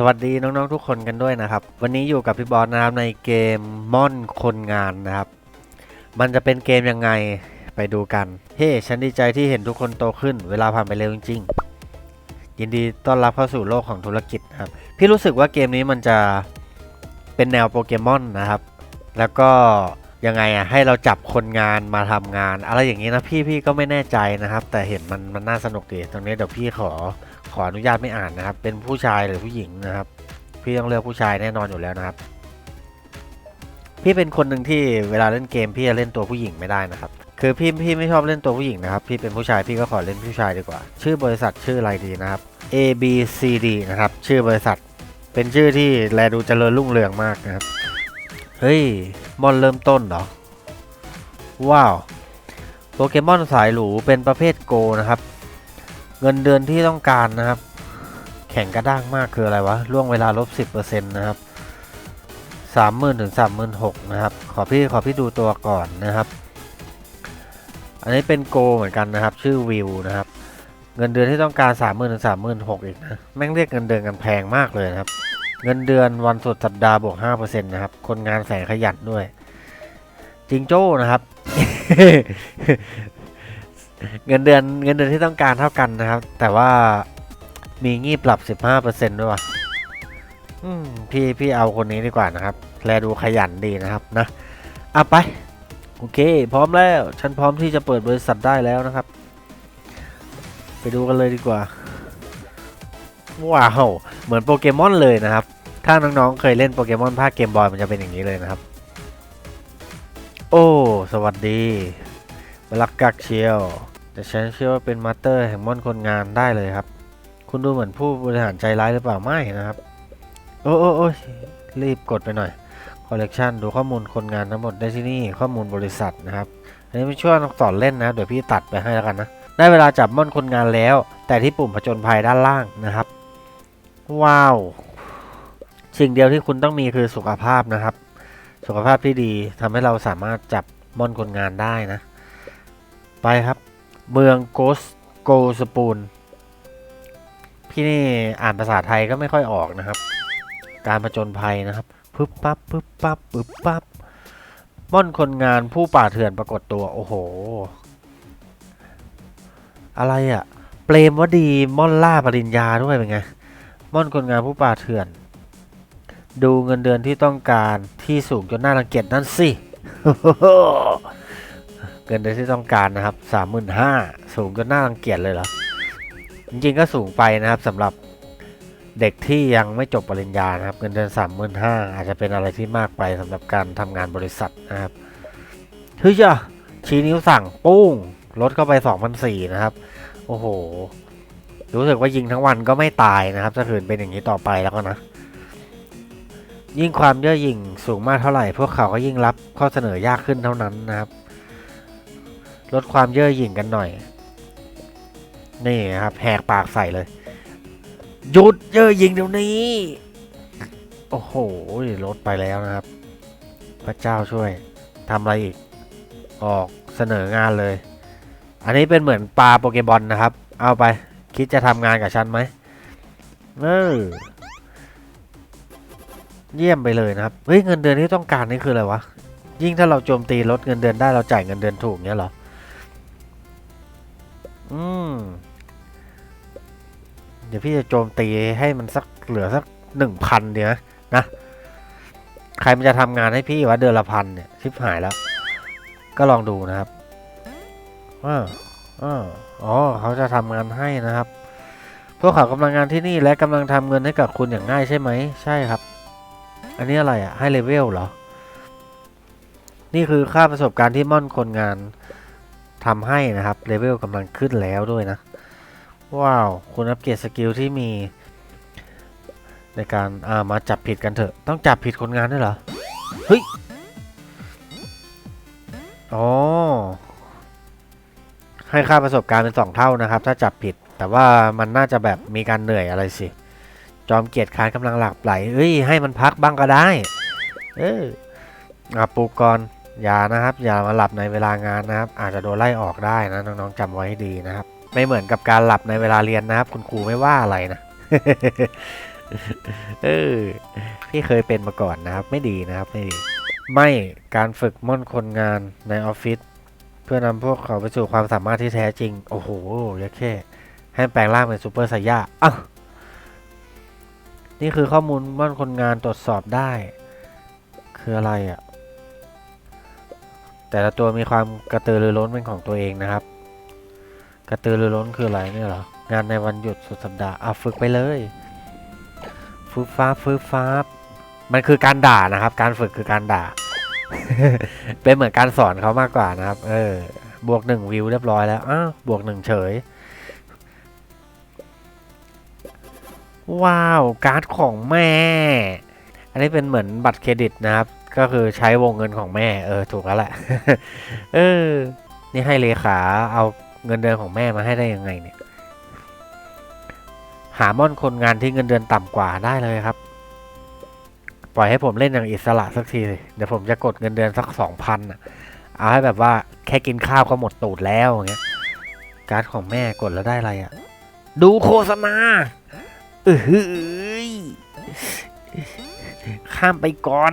สวัสดีน้องๆทุกคนกันด้วยนะครับ วันนี้อยู่กับพี่บอสนะครับในเกมม่อนคนงานนะครับ มันจะเป็นเกมยังไงไปดูกัน เฮ้ฉันดีใจที่เห็นทุกคนโตขึ้น เวลาผ่านไปเร็วจริงๆ ยินดีต้อนรับเข้าสู่โลกของธุรกิจนะครับ พี่รู้สึกว่าเกมนี้มันจะเป็นแนวโปเกมอนนะครับ แล้วก็ยังไงอะให้เราจับคนงานมาทำงาน อะไรอย่างนี้นะพี่พี่ก็ไม่แน่ใจนะครับ แต่เห็นมันมันน่าสนุกดีตรงนี้เดี๋ยวพี่ขอ ออนุญาตไม่อ่านนะครับ เป็นผู้ชายหรือผู้หญิงนะครับ พี่ต้องเลือกผู้ชายแน่นอนอยู่แล้วนะครับ พี่เป็นคนหนึ่งที่เวลาเล่นเกมพี่จะเล่นตัวผู้หญิงไม่ได้นะครับ คือพี่พี่ไม่ชอบเล่นตัวผู้หญิงนะครับ พี่เป็นผู้ชายพี่ก็ขอเล่นผู้ชายดีกว่า ชื่อบริษัทชื่ออะไรดีนะครับ A B C D นะครับ ชื่อบริษัท เป็นชื่อที่แลดูเจริญรุ่งเรืองมากนะครับ เฮ้ยมอนเริ่มต้นเหรอ ว้าว โปเกมอนสายหรูเป็นประเภทโกนะครับ เงินเดือนที่ต้องการนะครับ แข่งกระด้างมากคืออะไรวะล่วงเวลาลบ10%นะครับ30,000ถึง36,000นะครับ ขอพี่ขอพี่ดูตัวก่อนนะครับ อันนี้เป็นโกเหมือนกันนะครับ ชื่อวิวนะครับ เงินเดือนที่ต้องการ30,000ถึง36,000อีกนะแม่งเรียกเงินเดือนกันแพงมากเลยนะครับ เงินเดือนวันสุดสัปดาห์บวก5%นะครับ คนงานแสนขยันด้วยจิงโจ้นะครับ เงินเดือนเงินเดือนที่ต้องการเท่ากันนะครับ แต่ว่ามีงีบปรับ15%ด้วยว่ะพี่พี่เอาคนนี้ดีกว่านะครับ แลดูขยันดีนะครับนะอะไป โอเค พร้อมแล้ว ฉันพร้อมที่จะเปิดบริษัทได้แล้วนะครับ ไปดูกันเลยดีกว่า ว้าว เหมือนโปเกมอนเลยนะครับ ถ้าน้องๆเคยเล่นโปเกมอนภาคเกมบอยมันจะเป็นอย่างนี้เลยนะครับ โอ้ สวัสดี บลักกักเชียว แต่ฉันเชื่อว่าเป็นมาสเตอร์แห่งม่อนคนงานได้เลยครับ คุณดูเหมือนผู้บริหารใจร้ายหรือเปล่าไม่นะครับ โอ้โอ้โอ้รีบกดไปหน่อยคอลเลกชันดูข้อมูลคนงานทั้งหมดได้ที่นี่ข้อมูลบริษัทนะครับ อันนี้ไม่ช่วยสอนเล่นนะเดี๋ยวพี่ตัดไปให้แล้วกันนะ ได้เวลาจับม่อนคนงานแล้ว แต่ที่ปุ่มผจญภัยด้านล่างนะครับ ว้าว สิ่งเดียวที่คุณต้องมีคือสุขภาพนะครับ สุขภาพที่ดีทำให้เราสามารถจับม่อนคนงานได้นะ ไปครับ เมืองโกสโกสปูน พี่นี่อ่านภาษาไทยก็ไม่ค่อยออกนะครับ การผจญภัยนะครับปึ๊บปั๊บปึ๊บปั๊บปึ๊บปั๊บม่อนคนงานผู้ป่าเถื่อนปรากฏตัว โอ้โห อะไรอะ่ะเปรมวดีม่อนล่าปริญญาด้วยเป็นไงม่อนคนงานผู้ป่าเถื่อน ดูเงินเดือนที่ต้องการที่สูงจนน่ารังเกียจนั่นสิ เงินเดือนที่ต้องการนะครับสามหมื่นห้าสูงจนน่ารังเกียจเลยเหรอ จริงๆก็สูงไปนะครับสำหรับเด็กที่ยังไม่จบปริญญานะครับ เงินเดือนสามหมื่นห้าอาจจะเป็นอะไรที่มากไปสำหรับการทำงานบริษัทนะครับเฮ้ยจ้ะชี้นิ้วสั่งปุ้งลดเข้าไปสองพันสี่นะครับ โอ้โห รู้สึกว่ายิงทั้งวันก็ไม่ตายนะครับ ถ้าขืนเป็นอย่างนี้ต่อไปแล้วก็นะ ยิ่งความเย่อหยิ่งสูงมากเท่าไหร่ พวกเขาก็ยิ่งรับข้อเสนอยากขึ้นเท่านั้นนะครับ ลดความเย่อหยิ่งกันหน่อย นี่ครับแหกปากใส่เลยหยุดเย่อหยิ่งเดี๋ยวนี้ โอ้โหลดไปแล้วนะครับ พระเจ้าช่วยทำอะไรอีก ออกเสนองานเลย อันนี้เป็นเหมือนปลาโปเกมอนนะครับ เอาไปคิดจะทำงานกับฉันไหมเออเยี่ยมไปเลยนะครับ เฮ้ยเงินเดือนที่ต้องการนี่คืออะไรวะ ยิ่งถ้าเราโจมตีลดเงินเดือนได้เราจ่ายเงินเดือนถูกเนี้ยเหรอ อืม เดี๋ยวพี่จะโจมตีให้มันสักเหลือสักหนึ่งพันเดียวนะ ใครมันจะทำงานให้พี่วะเดือนละพันเนี่ยชิบหายแล้ว ก็ลองดูนะครับอ่าอ๋อเขาจะทำงานให้นะครับ พวกเขากำลังงานที่นี่และกำลังทำเงินให้กับคุณอย่างง่ายใช่ไหม ใช่ครับ อันนี้อะไรอะ ให้เลเวลเหรอ นี่คือค่าประสบการณ์ที่ม่อนคนงาน ทำให้นะครับเลเวลกำลังขึ้นแล้วด้วยนะ ว้าว คุณอัปเกรดสกิลที่มี ในการอ่ามาจับผิดกันเถอะ ต้องจับผิดคนงานด้วยเหรอ เฮ้ยอ๋อให้ค่าประสบการณ์เป็นสองเท่านะครับ ถ้าจับผิด แต่ว่ามันน่าจะแบบมีการเหนื่อยอะไรสิ จอมเกียรติค้านกำลังหลับไหลเอ้ยให้มันพักบ้างก็ได้ เอออะปูกก่ อย่านะครับ อย่ามาหลับในเวลางานนะครับ อาจจะโดนไล่ออกได้นะน้องๆจำไว้ให้ดีนะครับ ไม่เหมือนกับการหลับในเวลาเรียนนะครับ คุณครูไม่ว่าอะไรนะเออพี่เคยเป็นมาก่อนนะครับ ไม่ดีนะครับ ไม่ดี ไม่การฝึกม่อนคนงานในออฟฟิศเพื่อนำพวกเขาไปสู่ความสามารถที่แท้จริง โอ้โหยักแค่ให้แปลงร่างเป็นซูเปอร์ไซย่าอ้าวนี่คือข้อมูลม่อนคนงานตรวจสอบได้ คืออะไรอะ่ะ แต่ละตัวมีความกระตือรือร้นเป็นของตัวเองนะครับ กระตือรือร้นคืออะไรเนี่ยเหรองานในวันหยุดสุดสัปดาห์อะฝึกไปเลยฟืบฟ้าฟืบฟ้ามันคือการด่านะครับ การฝึกคือการด่า เป็นเหมือนการสอนเขามากกว่านะครับ เออ บวกหนึ่งวิวเรียบร้อยแล้วอ้าวบวกหนึ่งเฉย ว้าว การ์ดของแม่ อันนี้เป็นเหมือนบัตรเครดิตนะครับ ก็คือใช้วงเงินของแม่ เออ ถูกแล้วแหละเออ นี่ให้เลขาเอาเงินเดือนของแม่มาให้ได้ยังไงเนี่ย หาม่อนคนงานที่เงินเดือนต่ำกว่าได้เลยครับ ปล่อยให้ผมเล่นอย่างอิสระสักทีเดี๋ยวผมจะกดเงินเดือนสักสองพันอะ เอาให้แบบว่าแค่กินข้าวก็หมดตูดแล้วอย่างเงี้ย การ์ดของแม่กดแล้วได้อะไรอะ ดูโฆษณาเออหืยข้ามไปก่อน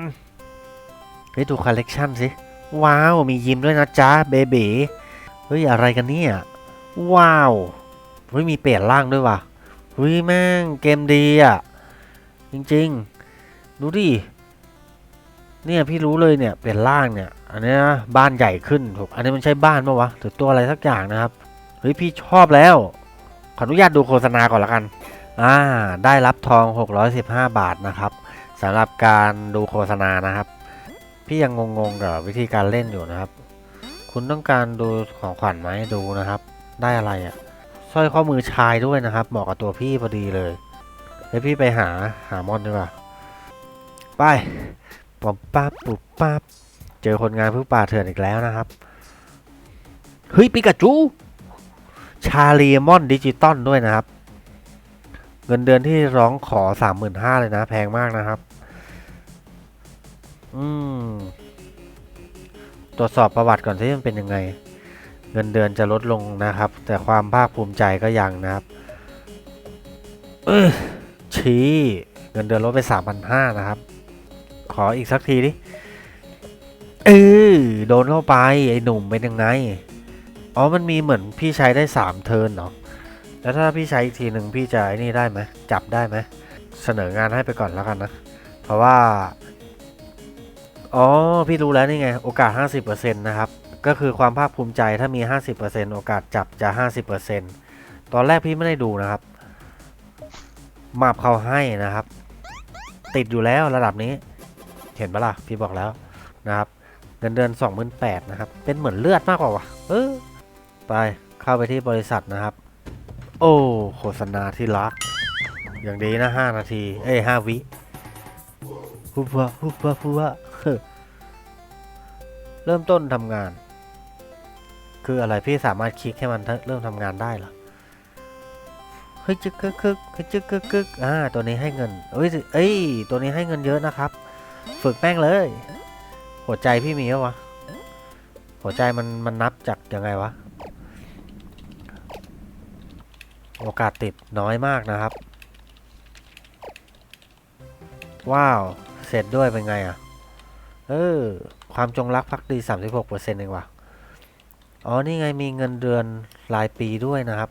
เฮ้ยดูคอลเลกชันสิ ว้าว มียิ้มด้วยนะจ๊ะเบบีเฮ้ย อะไรกันเนี่ย ว้าว เฮ้ย มีเปลี่ยนร่างด้วยว่ะเฮ้ย แม่ง เกมดีอะ จริงๆ ดูดิ เนี่ย พี่รู้เลยเนี่ย เปลี่ยนร่างเนี่ย อันนี้ยบ้านใหญ่ขึ้นถูก อันนี้มันใช่บ้านปะวะหรือตัวอะไรสักอย่างนะครับ เฮ้ย พี่ชอบแล้ว ขออนุญาตดูโฆษณาก่อนละกัน อ่า ได้รับทอง 615 บาทนะครับสำหรับการดูโฆษณานะครับ พี่ยังงงๆกับวิธีการเล่นอยู่นะครับ คุณต้องการดูของขวัญไหมดูนะครับ ได้อะไรอะ่ะสร้อยข้อมือชายด้วยนะครับเหมาะกับตัวพี่พอดีเลยเดี๋ยวพี่ไปหาหามอนดีกว่าไปป๊บปั๊บปุ๊บปั๊บเจอคนงานผู้ป่าเถื่อนอีกแล้วนะครับเฮ้ยปิกาจูชาลีมอนดิจิตอลด้วยนะครับ เงินเดือนที่ร้องขอสามหมื่นห้าเลยนะ แพงมากนะครับ อืม ตรวจสอบประวัติก่อนที่มันเป็นยังไง เงินเดือนจะลดลงนะครับ แต่ความภาคภูมิใจก็ยังนะครับเออชี้เงินเดือนลดไปสามพันห้านะครับ ขออีกสักทีดิเออโดนเข้าไปไอ้หนุ่มเป็นยังไง อ๋อมันมีเหมือนพี่ใช้ได้สามเทิร์นเนาะแล้วถ้าพี่ใช้อีกทีหนึ่งพี่จะไอ้นี่ได้ไหมจับได้ไหมเสนองานให้ไปก่อนแล้วกันนะ เพราะว่า อ๋อ พี่รู้แล้วนี่ไง โอกาส 50%นะครับ ก็คือความภาคภูมิใจถ้ามี 50%โอกาสจับจะ 50%ตอนแรกพี่ไม่ได้ดูนะครับมาบเขาให้นะครับ ติดอยู่แล้วระดับนี้ เห็นปะล่ะ พี่บอกแล้วนะครับเงินเดือน28,000นะครับ เป็นเหมือนเลือดมากกว่าวะเออไปเข้าไปที่บริษัทนะครับ โอ้โฆษณาที่รัก อย่างดีนะ 5 นาที เอ้ย5วิฮุบวะฮุบวะฮุบวะ เริ่มต้นทำงาน คืออะไรพี่สามารถคลิกให้มันเริ่มทำงานได้เหรอเฮ้ยจึกกึกกึกเฮ้ยจึกกึกกึกอ่าตัวนี้ให้เงินเอ้ยเอ้ยตัวนี้ให้เงินเยอะนะครับ ฝึกแป้งเลย หัวใจพี่มีปะวะหัวใจมันมันนับจากยังไงวะโอกาสติดน้อยมากนะครับ ว้าว เสร็จด้วยเป็นไงอะ เออ ความจงรักภักดี36%เองว่ะ อ๋อ นี่ไงมีเงินเดือนรายปีด้วยนะครับ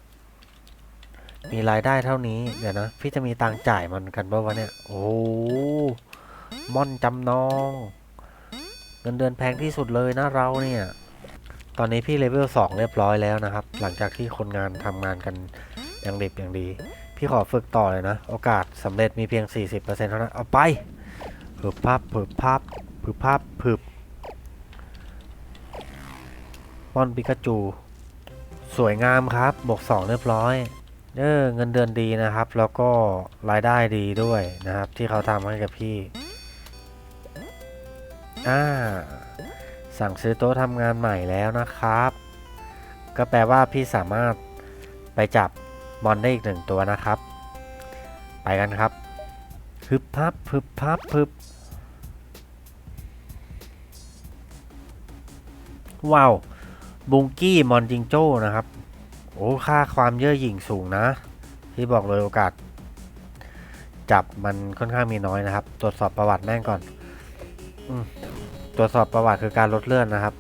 มีรายได้เท่านี้ เดี๋ยวนะ พี่จะมีตังจ่ายมันกันป่าวะเนี่ย โอ้ม่อนจำนอง เงินเดือนแพงที่สุดเลยนะเราเนี่ย ตอนนี้พี่เลเวล2เรียบร้อยแล้วนะครับ หลังจากที่คนงานทำงานกันอย่างดิบอย่างดี พี่ขอฝึกต่อเลยนะ โอกาสสำเร็จมีเพียง 40%เท่านั้น เอาไปผึบพับผึบภาพ ผึบพับผึบมอนปิกาจู สวยงามครับ บวก 2 เรียบร้อย เออเงินเดือนดีนะครับ แล้วก็รายได้ดีด้วยนะครับ ที่เขาทำให้กับพี่อ่าสั่งซื้อโต๊ะทำงานใหม่แล้วนะครับ ก็แปลว่าพี่สามารถไปจับมอนได้อีกหนึ่งตัวนะครับ ไปกันครับพึบพับพึบพับพึบ ว้าวบุงกี้มอนจิงโจ้นะครับ โอ้ค่าความเย่อหยิ่งสูงนะพี่บอกเลยโอกาส จับมันค่อนข้างมีน้อยนะครับ ตรวจสอบประวัติแม่งก่อนอตรวจสอบประวัติคือการลดเลื่อนนะครับ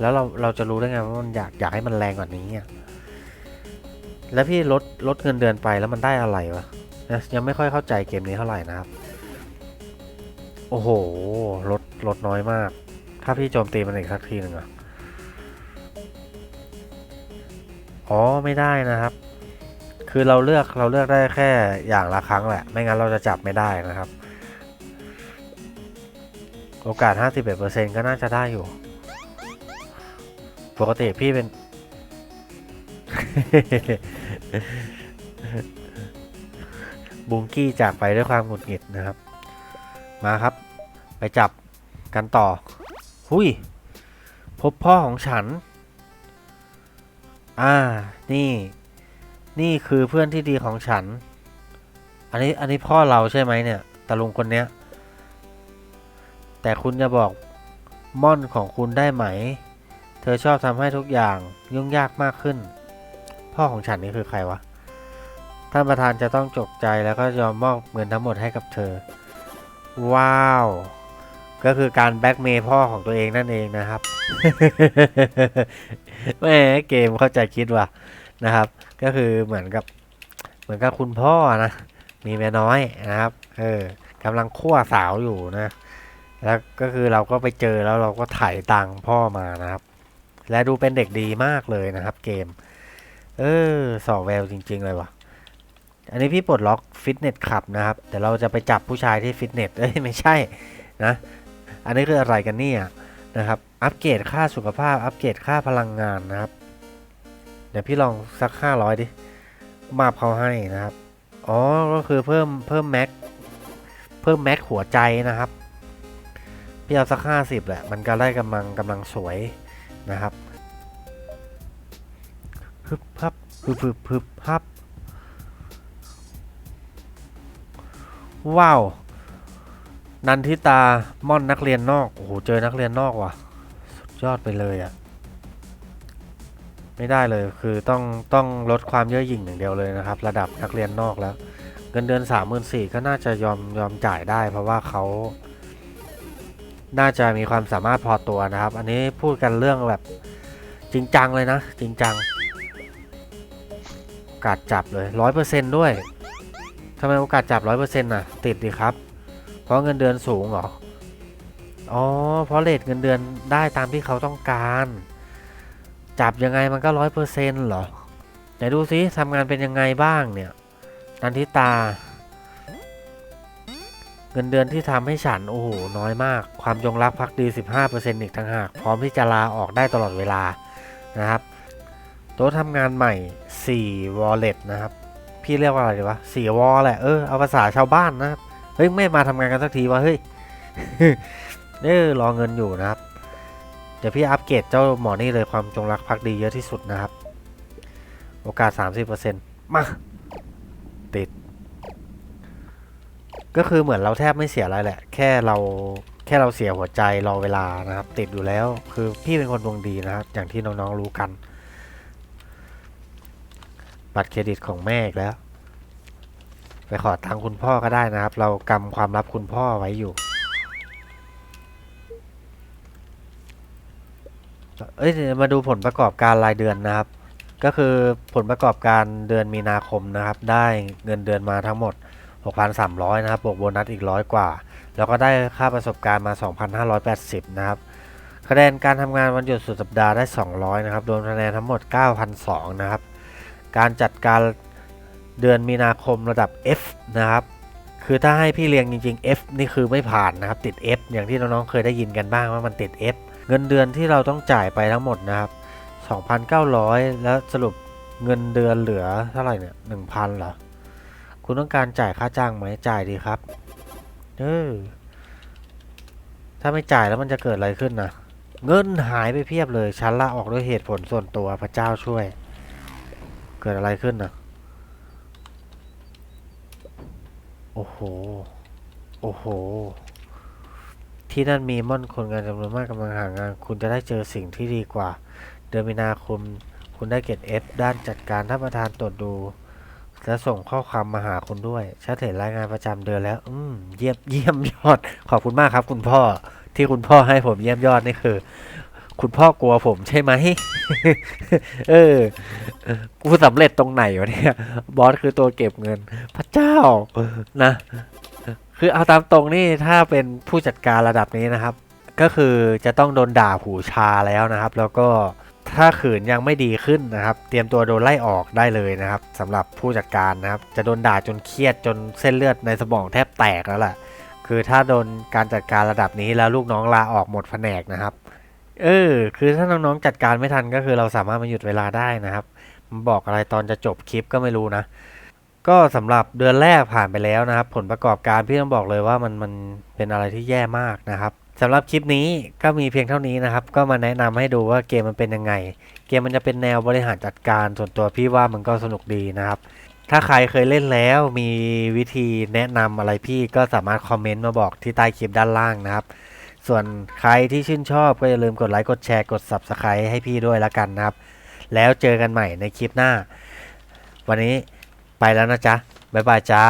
แล้วเราเราจะรู้ได้ไงว่ามันอยากอยากให้มันแรงกว่านี้แล้วพี่ลดลดเงินเดือนไปแล้วมันได้อะไรวะนะยังไม่ค่อยเข้าใจเกมนี้เท่าไหร่นะครับ โอ้โหลดลดน้อยมาก ถ้าพี่โจมตีมันอีกสักทีหนึ่งอะ อ๋อไม่ได้นะครับ คือเราเลือกเราเลือกได้แค่อย่างละครั้งแหละ ไม่งั้นเราจะจับไม่ได้นะครับ โอกาส 51%ก็น่าจะได้อยู่ ปกติพี่เป็น บุงกี้จากไปด้วยความหงุดหงิดนะครับ มาครับ ไปจับกันต่อ หุยพบพ่อของฉัน อ่า นี่ นี่คือเพื่อนที่ดีของฉัน อันนี้ อันนี้พ่อเราใช่ไหมเนี่ย ตาลุงคนเนี้ย แต่คุณจะบอกม่อนของคุณได้ไหม เธอชอบทำให้ทุกอย่างยุ่งยากมากขึ้น พ่อของฉันนี่คือใครวะ ท่านประธานจะต้องจกใจแล้วก็ยอมมอบเงินทั้งหมดให้กับเธอ ว้าว ก็คือการแบ็กเมย์พ่อของตัวเองนั่นเองนะครับแหม่เกมเข้าใจคิดว่ะนะครับ ก็คือเหมือนกับเหมือนกับคุณพ่อนะ มีเมียน้อยนะครับ เออกำลังคั่วสาวอยู่นะ แล้วก็คือเราก็ไปเจอแล้วเราก็ถ่ายตังพ่อมานะครับ และดูเป็นเด็กดีมากเลยนะครับ เกม เออสอแววจริง ๆ เลยว่ะอันนี้พี่ปลดล็อกฟิตเนสคลับนะครับ แต่เราจะไปจับผู้ชายที่ฟิตเนสเอ้ยไม่ใช่นะ อันนี้คืออะไรกันเนี่ยนะครับอัปเกรดค่าสุขภาพอัปเกรดค่าพลังงานนะครับ เดี๋ยวพี่ลองสักห้าร้อยดิมาบเขาให้นะครับ อ๋อ ก็คือเพิ่มเพิ่มแม็กเพิ่มแม็กหัวใจนะครับพี่เอาสักห้าสิบแหละ มันก็ได้กำลังกำลังสวยนะครับพึบพับพึบพึบพึบพับว้าว นันทิตา ม่อนนักเรียนนอก โอ้โห เจอนักเรียนนอกว่ะ สุดยอดไปเลยอะ่ะ ไม่ได้เลย คือต้องต้องลดความเย่อหยิ่งอย่างเดียวเลยนะครับ ระดับนักเรียนนอกแล้ว เงินเดือนสามหมื่นสี่ก็น่าจะยอมยอมจ่ายได้ เพราะว่าเขา น่าจะมีความสามารถพอตัวนะครับ อันนี้พูดกันเรื่องแบบจริงจังเลยนะ จริงจังโอกาสจับเลยร้อยเปอร์เซนด้วยทำไมโอกาสจับร้อยเปอร์เซ็นต์น่ะ ติดดีครับ เพราะเงินเดือนสูงเหรอ อ๋อ เพราะเลทเงินเดือนได้ตามที่เขาต้องการ จับยังไงมันก็ร้อยเปอร์เซ็นต์เหรอ ไหนดูซิทำงานเป็นยังไงบ้างเนี่ยนันทิตา เงินเดือนที่ทำให้ฉัน โอ้โห น้อยมาก ความจงรักภักดี 15%อีกต่างหาก พร้อมที่จะลาออกได้ตลอดเวลานะครับโต๊ะทำงานใหม่4 wallet นะครับ พี่เรียกว่าอะไรดีวะสี่วอลแหละ เออ เอาภาษาชาวบ้านนะครับ เฮ้ยไม่มาทำงานกันสักทีวะเฮ้ยเออรอเงินอยู่นะครับ เดี๋ยวพี่อัปเกรดเจ้าหมอนี่เลยความจงรักภักดีเยอะที่สุดนะครับ โอกาส 30%มาติด ก็คือเหมือนเราแทบไม่เสียอะไรแหละ แค่เราแค่เราเสียหัวใจรอเวลานะครับ ติดอยู่แล้วคือพี่เป็นคนดวงดีนะครับ อย่างที่น้องๆรู้กัน บัตรเครดิตของแม่อีกแล้ว ไปขอตังค์คุณพ่อก็ได้นะครับ เรากำความลับคุณพ่อไว้อยู่ เอ้ยมาดูผลประกอบการรายเดือนนะครับ ก็คือผลประกอบการเดือนมีนาคมนะครับ ได้เงินเดือนมาทั้งหมด 6,300 นะครับ บวกโบนัสอีกร้อยกว่า แล้วก็ได้ค่าประสบการณ์มา 2,580 นะครับ คะแนนการทำงานวันหยุดสุดสัปดาห์ได้ 200 นะครับ รวมคะแนนทั้งหมด9,200นะครับ การจัดการ เดือนมีนาคมระดับ F นะครับ คือถ้าให้พี่เรียงจริงๆ F นี่คือไม่ผ่านนะครับ ติด F อย่างที่น้องๆเคยได้ยินกันบ้างว่ามันติด F เงินเดือนที่เราต้องจ่ายไปทั้งหมดนะครับ 2,900 แล้วสรุปเงินเดือนเหลือเท่าไหร่เนี่ย 1,000เหรอ คุณต้องการจ่ายค่าจ้างไหมจ่ายดีครับ เออ ถ้าไม่จ่ายแล้วมันจะเกิดอะไรขึ้นนะเงินหายไปเพียบเลย ฉันลาออกด้วยเหตุผลส่วนตัวพระเจ้าช่วย เกิดอะไรขึ้นนะโอ้โห โอ้โห ที่นั่นมีม่อนคนงานจำนวนมากกำลังหางาน คุณจะได้เจอสิ่งที่ดีกว่า เดือนมีนาคม คุณได้เกรด F ด้านจัดการท่านประธานตรวจดูจะส่งข้อความมาหาคุณด้วยชัดเห็นรายงานประจำเดือนแล้ว อืม เยี่ยมเยี่ยมยอด ขอบคุณมากครับ คุณพ่อ ที่คุณพ่อให้ผมเยี่ยมยอดนี่คือ คุณพ่อกลัวผมใช่ไหม เออ กูสำเร็จตรงไหนวะเนี่ย บอสคือตัวเก็บเงิน พระเจ้า นะ คือเอาตามตรงนี่ถ้าเป็นผู้จัดการระดับนี้นะครับ ก็คือจะต้องโดนด่าหูชาแล้วนะครับ แล้วก็ถ้าขืนยังไม่ดีขึ้นนะครับ เตรียมตัวโดนไล่ออกได้เลยนะครับสำหรับผู้จัดการนะครับ จะโดนด่าจนเครียดจนเส้นเลือดในสมองแทบแตกแล้วล่ะ คือถ้าโดนการจัดการระดับนี้แล้วลูกน้องลาออกหมดแผนกนะครับ เออ คือถ้าน้องๆจัดการไม่ทันก็คือเราสามารถมาหยุดเวลาได้นะครับมาบอกอะไรตอนจะจบคลิปก็ไม่รู้นะ ก็สำหรับเดือนแรกผ่านไปแล้วนะครับ ผลประกอบการพี่ต้องบอกเลยว่ามันมันเป็นอะไรที่แย่มากนะครับสำหรับคลิปนี้ก็มีเพียงเท่านี้นะครับ ก็มาแนะนำให้ดูว่าเกมมันเป็นยังไง เกมมันจะเป็นแนวบริหารจัดการส่วนตัวพี่ว่ามันก็สนุกดีนะครับ ถ้าใครเคยเล่นแล้วมีวิธีแนะนำอะไรพี่ก็สามารถคอมเมนต์มาบอกที่ใต้คลิปด้านล่างนะครับ ส่วนใครที่ชื่นชอบก็อย่าลืมกดไลค์กดแชร์กด Subscribe ให้พี่ด้วยละกันนะครับ แล้วเจอกันใหม่ในคลิปหน้า วันนี้ไปแล้วนะจ๊ะ บ๊ายบายจ้า